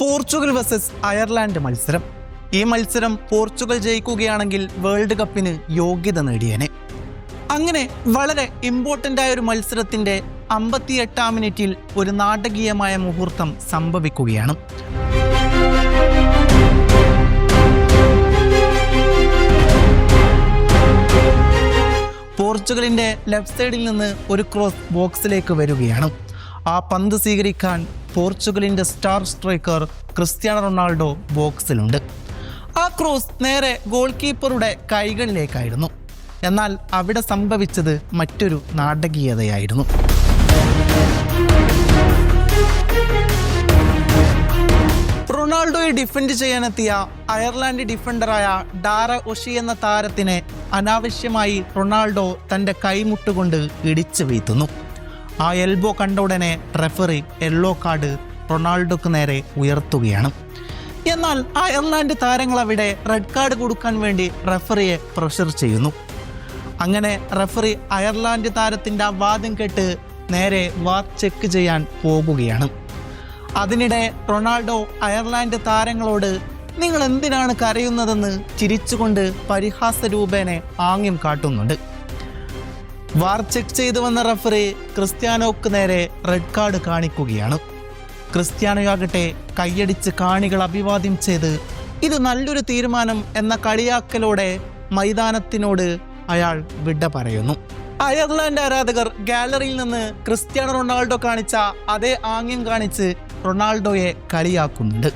Portugal versus Ireland മത്സരം. ഈ മത്സരം പോർച്ചുഗൽ ജയിക്കുകയാണെങ്കിൽ വേൾഡ് കപ്പിന് യോഗ്യത നേടിയേനെ. അങ്ങനെ വളരെ ഇമ്പോർട്ടന്റ് ആയ ഒരു മത്സരത്തിന്റെ അമ്പത്തിയെട്ടാം മിനിറ്റിൽ ഒരു നാടകീയമായ മുഹൂർത്തം സംഭവിക്കുകയാണ്. പോർച്ചുഗലിന്റെ ലെഫ്റ്റ് സൈഡിൽ നിന്ന് ഒരു ക്രോസ് ബോക്സിലേക്ക് വരികയാണ്. ആ പന്ത് സ്വീകരിക്കാൻ പോർച്ചുഗലിന്റെ സ്റ്റാർ സ്ട്രൈക്കർ ക്രിസ്ത്യാനോ റൊണാൾഡോ ബോക്സിലുണ്ട്. ആ ക്രോസ് നേരെ ഗോൾ കീപ്പറുടെ കൈകളിലേക്കായിരുന്നു. എന്നാൽ അവിടെ സംഭവിച്ചത് മറ്റൊരു നാടകീയതയായിരുന്നു. റൊണാൾഡോയെ ഡിഫെൻഡ് ചെയ്യാനെത്തിയ അയർലാൻഡ് ഡിഫൻഡറായ ഡാര ഒഷി എന്ന താരത്തിനെ അനാവശ്യമായി റൊണാൾഡോ തന്റെ കൈമുട്ടുകൊണ്ട് ഇടിച്ചു വീഴ്ത്തുന്നു ആ എൽബോ കണ്ട ഉടനെ റെഫറി യെല്ലോ കാർഡ് റൊണാൾഡോക്ക് നേരെ ഉയർത്തുകയാണ്. എന്നാൽ ആ അയർലാൻഡ് താരങ്ങൾ അവിടെ റെഡ് കാർഡ് കൊടുക്കാൻ വേണ്ടി റെഫറിയെ പ്രഷർ ചെയ്യുന്നു. അങ്ങനെ റെഫറി അയർലാൻഡ് താരത്തിന്റെ ആ വാദം കേട്ട് നേരെ വാർ ചെക്ക് ചെയ്യാൻ പോകുകയാണ്. അതിനിടെ റൊണാൾഡോ അയർലാൻഡ് താരങ്ങളോട് നിങ്ങൾ എന്തിനാണ് കരയുന്നതെന്ന് ചിരിച്ചുകൊണ്ട് പരിഹാസ രൂപേനെ ആംഗ്യം കാട്ടുന്നുണ്ട്. വാർ ചെക്ക് ചെയ്തു വന്ന റഫറി ക്രിസ്ത്യാനോക്ക് നേരെ റെഡ് കാർഡ് കാണിക്കുകയാണ്. ക്രിസ്ത്യാനോയാകട്ടെ കൈയടിച്ച് കാണികൾ അഭിവാദ്യം ചെയ്ത് ഇത് നല്ലൊരു തീരുമാനം എന്ന കളിയാക്കലോടെ മൈതാനത്തിനോട് അയാൾ വിട പറയുന്നു. അയർലൻഡ് ആരാധകർ ഗാലറിയിൽ നിന്ന് ക്രിസ്ത്യാനോ റൊണാൾഡോ കാണിച്ച അതേ ആംഗ്യം കാണിച്ച് റൊണാൾഡോയെ കളിയാക്കുന്നുണ്ട്.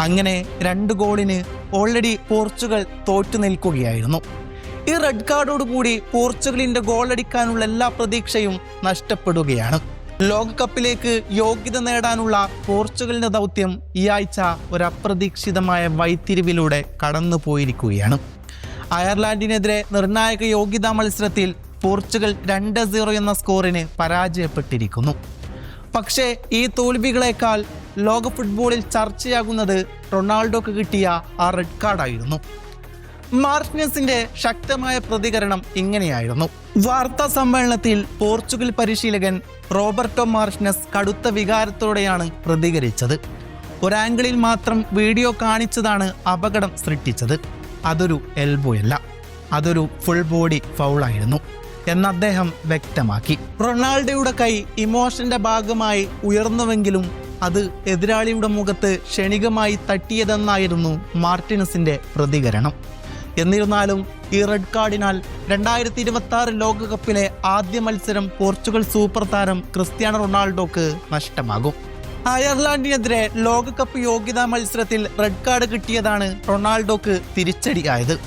അങ്ങനെ രണ്ട് ഗോളിന് ഓൾറെഡി പോർച്ചുഗൽ തോറ്റു നിൽക്കുകയായിരുന്നു. ഈ റെഡ് കാർഡോട് കൂടി പോർച്ചുഗലിന്റെ ഗോൾ അടിക്കാനുള്ള എല്ലാ പ്രതീക്ഷയും നഷ്ടപ്പെടുകയാണ്. ലോകകപ്പിലേക്ക് യോഗ്യത നേടാനുള്ള പോർച്ചുഗലിന്റെ ദൗത്യം ഈ ആഴ്ച ഒരു അപ്രതീക്ഷിതമായ വൈത്തിരിവിലൂടെ കടന്നു പോയിരിക്കുകയാണ്. അയർലാൻഡിനെതിരെ നിർണായക യോഗ്യതാ മത്സരത്തിൽ പോർച്ചുഗൽ രണ്ട് സീറോ എന്ന സ്കോറിന് പരാജയപ്പെട്ടിരിക്കുന്നു. പക്ഷേ ഈ തോൽവികളേക്കാൾ ലോക ഫുട്ബോളിൽ ചർച്ചയാകുന്നത് റൊണാൾഡോക്ക് കിട്ടിയ ആ റെഡ് കാർഡായിരുന്നു മാർട്ടിനസിന്റെ ശക്തമായ പ്രതികരണം ഇങ്ങനെയായിരുന്നു. വാർത്താ സമ്മേളനത്തിൽ പോർച്ചുഗൽ പരിശീലകൻ റോബർട്ടോ മാർട്ടിനസ് കടുത്ത വികാരത്തോടെയാണ് പ്രതികരിച്ചത്. ഒരാംഗിളിൽ മാത്രം വീഡിയോ കാണിച്ചതാണ് അപകടം സൃഷ്ടിച്ചത്. അതൊരു എൽബോയല്ല അതൊരു ഫുൾ ബോഡി ഫൗളായിരുന്നു എന്ന് അദ്ദേഹം വ്യക്തമാക്കി. റൊണാൾഡോയുടെ കൈ ഇമോഷന്റെ ഭാഗമായി ഉയർന്നുവെങ്കിലും അത് എതിരാളിയുടെ മുഖത്ത് ക്ഷണികമായി തട്ടിയതെന്നായിരുന്നു മാർട്ടിനസിന്റെ പ്രതികരണം. എന്നിരുന്നാലും ഈ റെഡ് കാർഡിനാൽ രണ്ടായിരത്തി ഇരുപത്തി ആറ് ലോകകപ്പിലെ ആദ്യ മത്സരം പോർച്ചുഗൽ സൂപ്പർ താരം ക്രിസ്ത്യാനോ റൊണാൾഡോക്ക് നഷ്ടമാകും. അയർലാൻഡിനെതിരെ ലോകകപ്പ് യോഗ്യതാ മത്സരത്തിൽ റെഡ് കാർഡ് കിട്ടിയതാണ് റൊണാൾഡോക്ക് തിരിച്ചടിയായത്.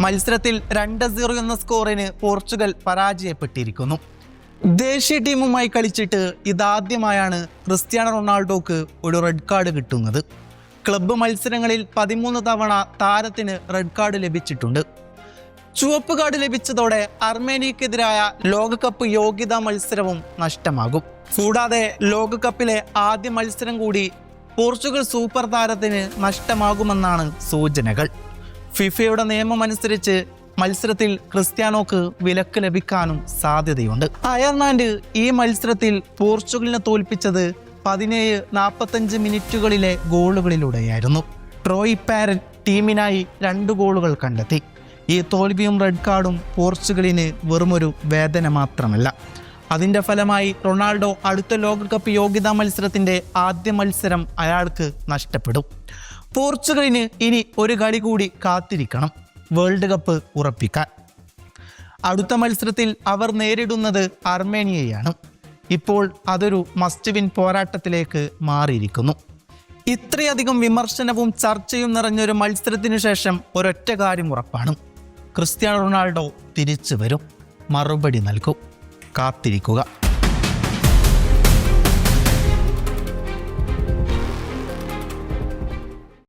മത്സരത്തിൽ രണ്ട് സീറോ എന്ന സ്കോറിന് പോർച്ചുഗൽ പരാജയപ്പെട്ടിരിക്കുന്നു. ദേശീയ ടീമുമായി കളിച്ചിട്ട് ഇതാദ്യമായാണ് ക്രിസ്ത്യാനോ റൊണാൾഡോക്ക് ഒരു റെഡ് കാർഡ് കിട്ടുന്നത്. ക്ലബ്ബ് മത്സരങ്ങളിൽ പതിമൂന്ന് തവണ താരത്തിന് റെഡ് കാർഡ് ലഭിച്ചിട്ടുണ്ട്. ചുവപ്പ് കാർഡ് ലഭിച്ചതോടെ അർമേനിയക്കെതിരായ ലോകകപ്പ് യോഗ്യതാ മത്സരവും നഷ്ടമാകും. കൂടാതെ ലോകകപ്പിലെ ആദ്യ മത്സരം കൂടി പോർച്ചുഗൽ സൂപ്പർ താരത്തിന് നഷ്ടമാകുമെന്നാണ് സൂചനകൾ. ഫിഫയുടെ നിയമമനുസരിച്ച് മത്സരത്തിൽ ക്രിസ്ത്യാനോക്ക് വിലക്ക് ലഭിക്കാനും സാധ്യതയുണ്ട്. അയർലാൻഡ് ഈ മത്സരത്തിൽ പോർച്ചുഗലിനെ തോൽപ്പിച്ചത് പതിനേഴ് നാൽപ്പത്തഞ്ച് മിനിറ്റുകളിലെ ഗോളുകളിലൂടെയായിരുന്നു. ട്രോയ് പാരൻ ടീമിനായി രണ്ട് ഗോളുകൾ കണ്ടെത്തി. ഈ തോൽവിയും റെഡ് കാർഡും പോർച്ചുഗലിന് വെറുമൊരു വേദന മാത്രമല്ല. അതിന്റെ ഫലമായി റൊണാൾഡോ അടുത്ത ലോകകപ്പ് യോഗ്യതാ മത്സരത്തിന്റെ ആദ്യ മത്സരം അയാൾക്ക് നഷ്ടപ്പെടും. പോർച്ചുഗലിന് ഇനി ഒരു കളി കൂടി കാത്തിരിക്കണം. വേൾഡ് കപ്പ് ഉറപ്പിക്കാൻ. അടുത്ത മത്സരത്തിൽ അവർ നേരിടുന്നത് അർമേനിയയാണ്. ഇപ്പോൾ അതൊരു മസ്റ്റ് വിൻ പോരാട്ടത്തിലേക്ക് മാറിയിരിക്കുന്നു. ഇത്രയധികം വിമർശനവും ചർച്ചയും നിറഞ്ഞൊരു മത്സരത്തിനു ശേഷം ഒരൊറ്റ കാര്യം ഉറപ്പാണ്. ക്രിസ്ത്യാനോ റൊണാൾഡോ തിരിച്ചു വരും. മറുപടി നൽകും. കാത്തിരിക്കുക.